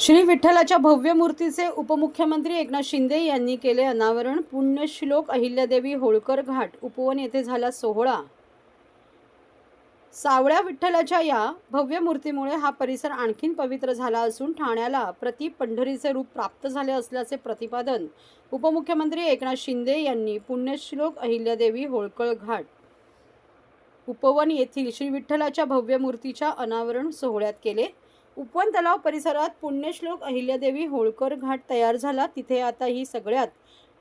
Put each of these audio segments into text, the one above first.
श्री विठ्ठलाच्या भव्य मूर्तीचे उपमुख्यमंत्री एकनाथ शिंदे यांनी केले अनावरण पुण्यश्लोक अहिल्यादेवी होळकर घाट उपवन येथे झाला सोहळा. सावळ्या विठ्ठलाच्या या भव्य मूर्तीमुळे हा परिसर आणखीन पवित्र झाला असून ठाण्याला प्रति पंढरीचे रूप प्राप्त झाले असल्याचे प्रतिपादन उपमुख्यमंत्री एकनाथ शिंदे यांनी पुण्यश्लोक अहिल्यादेवी होळकर घाट उपवन येथील श्री विठ्ठलाच्या भव्य मूर्तीच्या अनावरण सोहळ्यात केले. उपवन तलाव परिसरात पुण्यश्लोक अहिल्यादेवी होळकर घाट तयार झाला. तिथे आता ही सगळ्यात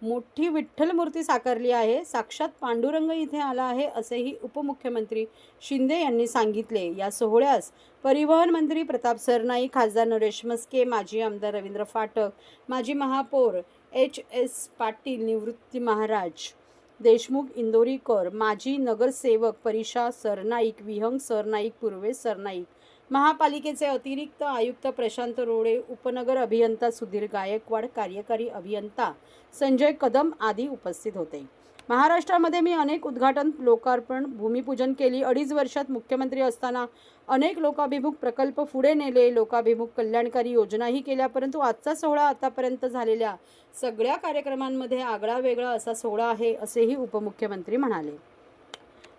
मोठी विठ्ठल मूर्ती साकारली आहे. साक्षात पांडुरंग इथे आला आहे असेही उपमुख्यमंत्री शिंदे यांनी सांगितले. या सोहळ्यास परिवहन मंत्री प्रताप सरनाईक खासदार नरेश मस्के माजी आमदार रवींद्र फाटक माजी महापौर एच एस पाटील निवृत्ती महाराज देशमुख इंदोरीकर माजी नगरसेवक परिषा सरनाईक विहंग सरनाईक पूर्वेश सरनाईक महापालिकेचे अतिरिक्त आयुक्त प्रशांत रोडे उपनगर अभियंता सुधीर गायकवाड कार्यकारी अभियंता संजय कदम आदी उपस्थित होते. महाराष्ट्रामध्ये मी अनेक उद्घाटन लोकार्पण भूमिपूजन केली. अडीच वर्षात मुख्यमंत्री असताना अनेक लोकाभिमुख प्रकल्प पुढे नेले. लोकाभिमुख कल्याणकारी योजनाही केल्या परंतु आजचा सोहळा आतापर्यंत झालेल्या सगळ्या कार्यक्रमांमध्ये आगळा वेगळा असा सोहळा आहे असेही उपमुख्यमंत्री म्हणाले.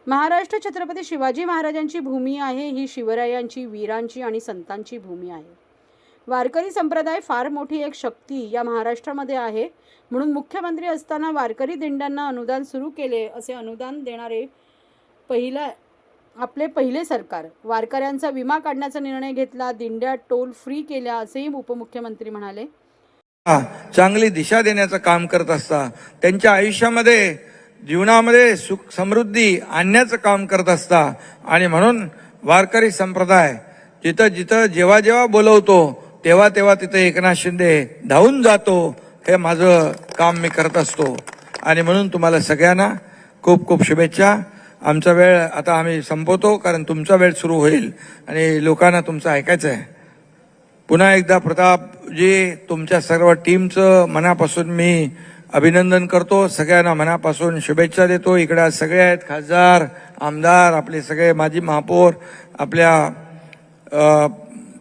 महाराष्ट्र छत्रपती शिवाजी महाराजांची भूमी आहे ही शिवरायांची वीरांची आणि संतांची भूमी आहे. वारकरी संप्रदाय फार मोठी एक शक्ती या महाराष्ट्रामध्ये आहे. म्हणून मुख्यमंत्री असताना वारकरी दिंड्यांना अनुदान सुरू केले असे अनुदान देणारे पहिला आपले पहिले सरकार. वारकऱ्यांचा विमा काढण्याचा निर्णय घेतला दिंड्या टोल फ्री केल्या असेही उपमुख्यमंत्री म्हणाले. चांगली दिशा देण्याचं काम करत असता त्यांच्या आयुष्यामध्ये जीवनामध्ये सुख समृद्धी आणण्याचं काम करत असता आणि म्हणून वारकरी संप्रदाय जिथं जिथं जेव्हा जेव्हा बोलवतो तेव्हा तेव्हा तिथं एकनाथ शिंदे धावून जातो हे माझं काम मी करत असतो. आणि म्हणून तुम्हाला सगळ्यांना खूप खूप शुभेच्छा. आमचा वेळ आता आम्ही संपवतो कारण तुमचा वेळ सुरू होईल आणि लोकांना तुमचं ऐकायचं आहे पुन्हा एकदा प्रतापजी तुमच्या सर्व टीमचं मनापासून मी अभिनंदन करतो. सगळ्यांना मनापासून शुभेच्छा देतो. इकडे सगळे आहेत. खासदार आमदार आपले सगळे माजी महापौर आपल्या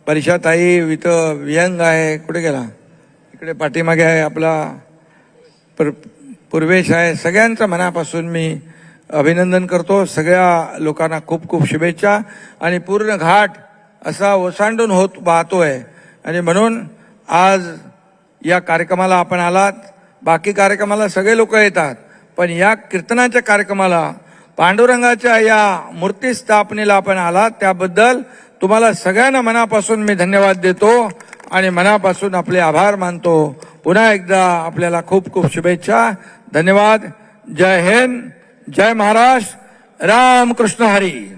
परिषदताई परिषाताई इथं व्यंग आहे. कुठे गेला? इकडे पाठीमागे आहे आपला पर पूर्वेश आहे. सगळ्यांचं मनापासून मी अभिनंदन करतो. सगळ्या लोकांना खूप खूप शुभेच्छा. आणि पूर्ण घाट असा ओसांडून होत वाहतोय. आणि म्हणून आज या कार्यक्रमाला आपण आलात. बाकी कार्यक्रमाला सगळे लोक येतात. पण या कीर्तनाच्या कार्यक्रमाला पांडुरंगाच्या या मूर्ती स्थापनेला आपण आलात त्याबद्दल तुम्हाला सगळ्यांना मनापासून मी धन्यवाद देतो आणि मनापासून आपले आभार मानतो. पुन्हा एकदा आपल्याला खूप खूप शुभेच्छा. धन्यवाद. जय हिंद. जय महाराष्ट्र. राम कृष्ण हरी.